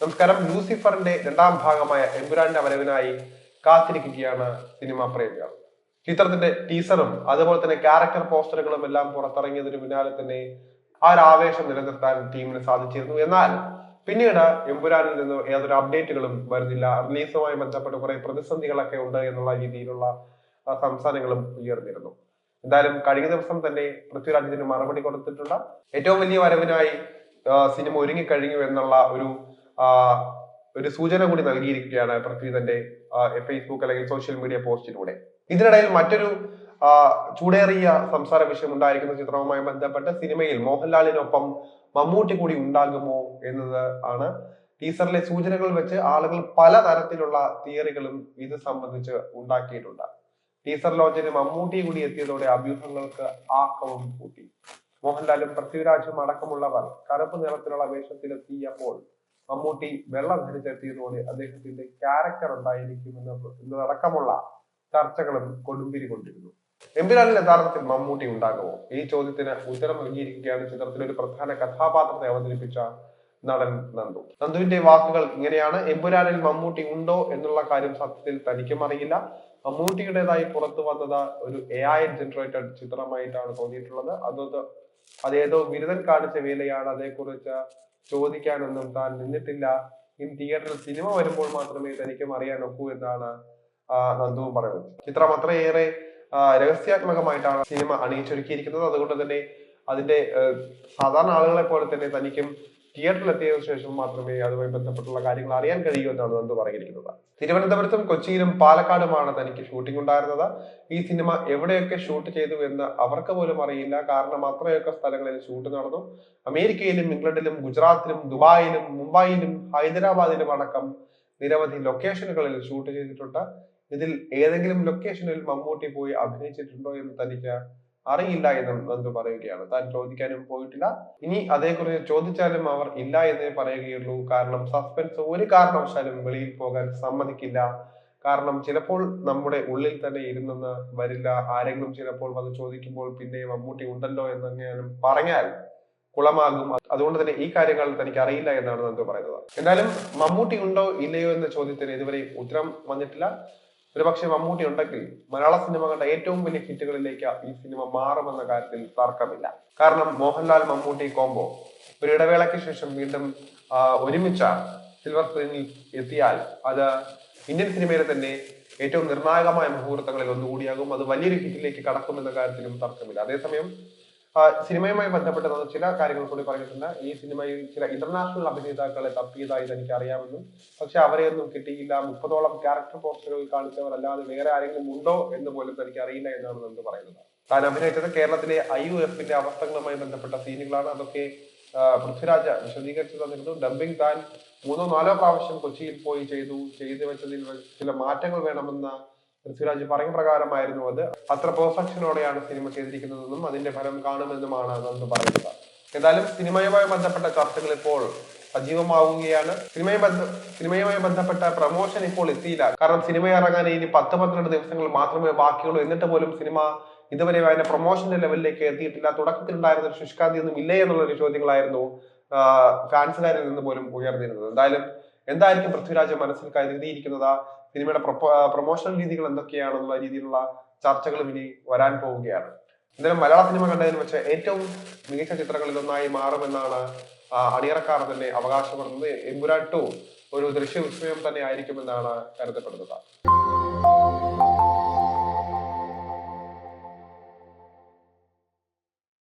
നമസ്കാരം. ലൂസിഫറിന്റെ രണ്ടാം ഭാഗമായ എമ്പുരാന്റെ വരവിനായി കാത്തിരിക്കുകയാണ് സിനിമാ പ്രേമികൾ. ചിത്രത്തിന്റെ ടീസറും അതുപോലെ തന്നെ ക്യാരക്ടർ പോസ്റ്ററുകളും എല്ലാം പുറത്തിറങ്ങിയതിന് പിന്നാലെ തന്നെ ആ ഒരു ആവേശം നിലനിർത്താൻ ടീമിന് സാധിച്ചിരുന്നു. എന്നാൽ പിന്നീട് എമ്പുരാനിൽ നിന്ന് ഏതൊരു അപ്ഡേറ്റുകളും വരുന്നില്ല. റിലീസുമായി ബന്ധപ്പെട്ട് കുറെ പ്രതിസന്ധികളൊക്കെ ഉണ്ട് എന്നുള്ള രീതിയിലുള്ള സംസാരങ്ങളും ഉയർന്നിരുന്നു. എന്തായാലും കഴിഞ്ഞ ദിവസം തന്നെ പൃഥ്വിരാജ് ഇതിന് മറുപടി കൊടുത്തിട്ടുണ്ട്. ഏറ്റവും വലിയ വരവിനായി സിനിമ ഒരുങ്ങിക്കഴിഞ്ഞു എന്നുള്ള ഒരു ഒരു സൂചന കൂടി നൽകിയിരിക്കുകയാണ് പൃഥ്വി തന്റെ ഫേസ്ബുക്ക് അല്ലെങ്കിൽ സോഷ്യൽ മീഡിയ പോസ്റ്റിലൂടെ ഇതിനിടയിൽ മറ്റൊരു ചൂടേറിയ സംസാര വിഷയം ഉണ്ടായിരിക്കുന്ന ചിത്രവുമായി ബന്ധപ്പെട്ട് സിനിമയിൽ മോഹൻലാലിനൊപ്പം മമ്മൂട്ടി കൂടി ഉണ്ടാകുമോ എന്നത് ആണ് ടീസറിലെ സൂചനകൾ വെച്ച് ആളുകൾ പലതരത്തിലുള്ള തിയറികളും ഇത് സംബന്ധിച്ച് ഉണ്ടാക്കിയിട്ടുണ്ട്. ടീസർ ലോഞ്ചിന് മമ്മൂട്ടി കൂടി എത്തിയതോടെ അഭ്യൂഹങ്ങൾക്ക് ആക്കവും കൂട്ടി. മോഹൻലാലും പൃഥ്വിരാജും അടക്കമുള്ളവർ കറുപ്പ് നിറത്തിലുള്ള വേഷത്തിലെത്തിയപ്പോൾ മമ്മൂട്ടി വെള്ളം ധരിച്ചെത്തിയതോടെ അദ്ദേഹത്തിന്റെ ക്യാരക്ടർ എന്തായിരിക്കുമെന്ന് എന്നതടക്കമുള്ള ചർച്ചകളും കൊടുമ്പിരി കൊണ്ടിരുന്നു. എമ്പുരാനിൽ യഥാർത്ഥത്തിൽ മമ്മൂട്ടി ഉണ്ടാകുമോ? ഈ ചോദ്യത്തിന് ഉത്തരം നൽകിയിരിക്കുകയാണ് ചിത്രത്തിലെ ഒരു പ്രധാന കഥാപാത്രത്തെ അവതരിപ്പിച്ച നടൻ നന്ദു. നന്ദുവിന്റെ വാക്കുകൾ ഇങ്ങനെയാണ്. എമ്പുരാനിൽ മമ്മൂട്ടി ഉണ്ടോ എന്നുള്ള കാര്യം സത്യത്തിൽ തനിക്കും അറിയില്ല. മമ്മൂട്ടിയുടേതായി പുറത്തു വന്നത് ഒരു എ ഐ ജനറേറ്റഡ് ചിത്രമായിട്ടാണ് തോന്നിയിട്ടുള്ളത്. അതത് അതേതോ ബിരുദൻ കാണിച്ച വേലയാണ് അതേക്കുറിച്ച് ചോദിക്കാനൊന്നും താൻ നിന്നിട്ടില്ല. ഇൻ തിയേറ്ററിൽ സിനിമ വരുമ്പോൾ മാത്രമേ തനിക്കും അറിയാൻ ഒക്കൂ എന്നാണ് നന്ദു പറയുന്നത്. ചിത്രം അത്രയേറെ രഹസ്യാത്മകമായിട്ടാണ് സിനിമ അണിയിച്ചൊരുക്കിയിരിക്കുന്നത്. അതുകൊണ്ട് തന്നെ അതിന്റെ സാധാരണ ആളുകളെ പോലെ തന്നെ തനിക്കും തിയേറ്ററിൽ എത്തിയതിനു ശേഷം മാത്രമേ അതുമായി ബന്ധപ്പെട്ടുള്ള കാര്യങ്ങൾ അറിയാൻ കഴിയൂ എന്നാണ് നന്ദു പറഞ്ഞിരിക്കുന്നത്. തിരുവനന്തപുരത്തും കൊച്ചിയിലും പാലക്കാടുമാണ് തനിക്ക് ഷൂട്ടിംഗ് ഉണ്ടായിരുന്നത്. ഈ സിനിമ എവിടെയൊക്കെ ഷൂട്ട് ചെയ്തു എന്ന് അവർക്ക് പോലും അറിയില്ല. കാരണം അത്രയൊക്കെ സ്ഥലങ്ങളിൽ ഷൂട്ട് നടന്നു. അമേരിക്കയിലും ഇംഗ്ലണ്ടിലും ഗുജറാത്തിലും ദുബായിലും മുംബൈയിലും ഹൈദരാബാദിലും അടക്കം നിരവധി ലൊക്കേഷനുകളിൽ ഷൂട്ട് ചെയ്തിട്ടുണ്ട്. ഇതിൽ ഏതെങ്കിലും ലൊക്കേഷനിൽ മമ്മൂട്ടി പോയി അഭിനയിച്ചിട്ടുണ്ടോ എന്ന് തനിക്ക് അറിയില്ല എന്ന് എന്ന് പറയുകയാണ്. താൻ ചോദിക്കാനും പോയിട്ടില്ല. ഇനി അതേക്കുറിച്ച് ചോദിച്ചാലും അവർ ഇല്ല എന്നേ പറയുകയുള്ളൂ. കാരണം സസ്പെൻസ് ഒരു കാരണവശാലും വെളിയിൽ പോകാൻ സമ്മതിക്കില്ല. കാരണം ചിലപ്പോൾ നമ്മുടെ ഉള്ളിൽ തന്നെ ഇരുന്നെന്ന് വരില്ല. ആരെങ്കിലും ചിലപ്പോൾ വന്ന് ചോദിക്കുമ്പോൾ പിന്നെ മമ്മൂട്ടി ഉണ്ടല്ലോ എന്നെങ്ങാനും പറഞ്ഞാൽ കുളമാകും. അതുകൊണ്ട് തന്നെ ഈ കാര്യങ്ങൾ തനിക്ക് അറിയില്ല എന്നാണ് നന്ദു പറയുന്നത്. എന്തായാലും മമ്മൂട്ടി ഉണ്ടോ ഇല്ലയോ എന്ന ചോദ്യത്തിന് ഇതുവരെ ഉത്തരം വന്നിട്ടില്ല. ഒരുപക്ഷെ മമ്മൂട്ടി ഉണ്ടെങ്കിൽ മലയാള സിനിമ കണ്ട ഏറ്റവും വലിയ ഹിറ്റുകളിലേക്ക് ഈ സിനിമ മാറുമെന്ന കാര്യത്തിൽ തർക്കമില്ല. കാരണം മോഹൻലാൽ മമ്മൂട്ടി കോംബോ ഒരു ഇടവേളയ്ക്ക് ശേഷം വീണ്ടും ഒരുമിച്ച സിൽവർ സ്ക്രീനിൽ എത്തിയാൽ അത് ഇന്ത്യൻ സിനിമയിലെ തന്നെ ഏറ്റവും നിർണായകമായ മുഹൂർത്തങ്ങളിൽ ഒന്നുകൂടിയാകും. അത് വലിയൊരു ഹിറ്റിലേക്ക് കടക്കുമെന്ന കാര്യത്തിലും തർക്കമില്ല. അതേസമയം സിനിമയുമായി ബന്ധപ്പെട്ട് നമ്മൾ ചില കാര്യങ്ങൾ കൂടി പറഞ്ഞിട്ടുണ്ട്. ഈ സിനിമയിൽ ചില ഇന്റർനാഷണൽ അഭിനേതാക്കളെ തപ്പിയതായി എനിക്ക് അറിയാമെന്നും പക്ഷെ അവരെയൊന്നും കിട്ടിയില്ല. മുപ്പതോളം ക്യാരക്ടർ പോസ്റ്ററുകൾ കാണിച്ചവർ അല്ലാതെ വേറെ ആരെങ്കിലും ഉണ്ടോ എന്ന് പോലും എനിക്ക് അറിയില്ല എന്നാണ് നമ്മൾ പറയുന്നത്. താൻ അഭിനയിച്ചത് കേരളത്തിലെ ഐ യു എഫിന്റെ അവസ്ഥകളുമായി ബന്ധപ്പെട്ട സീനുകളാണ് അതൊക്കെ പൃഥ്വിരാജ വിശദീകരിച്ചു തന്നിരുന്നു. ഡംപിംഗ് താൻ മൂന്നോ നാലോ പ്രാവശ്യം കൊച്ചിയിൽ പോയി ചെയ്തു. ചെയ്തു വെച്ചതിൽ ചില മാറ്റങ്ങൾ വേണമെന്ന പൃഥ്വിരാജ് പറഞ്ഞ പ്രകാരമായിരുന്നു അത്. അത്ര പെർഫെക്ഷനോടെയാണ് സിനിമ ചെയ്തിരിക്കുന്നതെന്നും അതിന്റെ ഫലം കാണുമെന്നുമാണ് അതെന്ന് പറയുന്നത് ഏതായാലും സിനിമയുമായി ബന്ധപ്പെട്ട ചർച്ചകൾ ഇപ്പോൾ സജീവമാവുകയാണ്. സിനിമയെ ബന്ധ സിനിമയുമായി ബന്ധപ്പെട്ട പ്രമോഷൻ ഇപ്പോൾ എത്തിയില്ല. കാരണം സിനിമ ഇറങ്ങാൻ ഇനി പത്ത് പന്ത്രണ്ട് ദിവസങ്ങൾ മാത്രമേ ബാക്കിയുള്ളൂ. എന്നിട്ട് പോലും സിനിമ ഇതുവരെ അതിന്റെ പ്രൊമോഷന്റെ ലെവലിലേക്ക് എത്തിയിട്ടില്ല. തുടക്കത്തിൽ ഉണ്ടായിരുന്ന ശുഷ്കാന്തി ഒന്നും ഇല്ലേ എന്നുള്ളൊരു ചോദ്യങ്ങളായിരുന്നു ഫാൻസുകാരിൽ നിന്ന് പോലും ഉയർന്നിരുന്നത്. എന്തായാലും എന്തായിരിക്കും പൃഥ്വിരാജ് മനസ്സിൽ കരുതിയിരിക്കുന്നത്? സിനിമയുടെ പ്രൊമോഷണൽ രീതികൾ എന്തൊക്കെയാണെന്നുള്ള രീതിയിലുള്ള ചർച്ചകളും ഇനി വരാൻ പോവുകയാണ്. എന്തായാലും മലയാള സിനിമ കണ്ടതിന് വെച്ച് ഏറ്റവും മികച്ച ചിത്രങ്ങളിൽ ഒന്നായി മാറുമെന്നാണ് അണിയറക്കാർ തന്നെ അവകാശപ്പെടുന്നത്. എമ്പുരാൻ ഒരു ദൃശ്യ വിസ്മയം തന്നെ ആയിരിക്കുമെന്നാണ് കരുതപ്പെടുന്നത്.